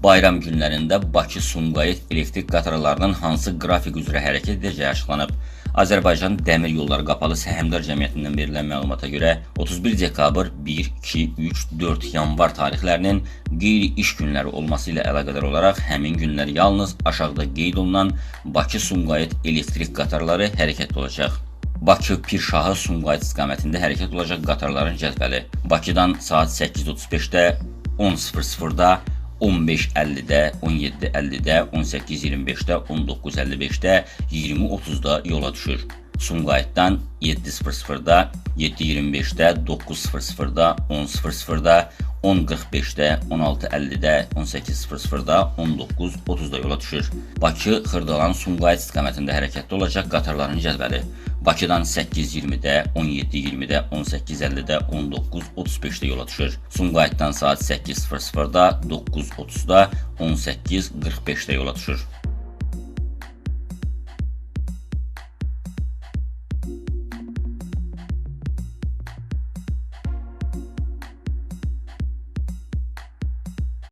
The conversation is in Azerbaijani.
Bayram günlərində Bakı-Sumqayıt elektrik qatarlarının hansı qrafik üzrə hərəkət edəcəyi açıqlanıb. Azərbaycan Dəmir Yolları Qapalı Səhmdar Cəmiyyətindən verilən məlumata görə 31 dekabr, 1, 2, 3, 4 yanvar tarixlərinin qeyri-iş günləri olması ilə əlaqədar olaraq həmin günlər yalnız aşağıda qeyd olunan Bakı-Sumqayıt elektrik qatarları hərəkətdə olacaq. Bakı Pirşahı Sumqayıt istiqamətində hərəkət olacaq qatarların cədvəli. Bakıdan saat 8:35-də, 10:00-da, 15.50-də, 17.50-də, 18.25-də, 19.55-də, 20.30-da yola düşür. Sumqayıtdan 7.00-da, 7.25-də, 9.00-da, 10.00-da, 10.45-də, 16.50-də, 18.00-da, 19.30-da yola düşür. Bakı Xırdalan Sumqayıt istiqamətində hərəkətdə olacaq qatarların cədvəli. Bakıdan 8:20-də, 17:20-də, 18:50-də, 19:35-də yola düşür. Sumqayıtdan saat 8:00-da, 9:30-da, 18:45-də yola düşür.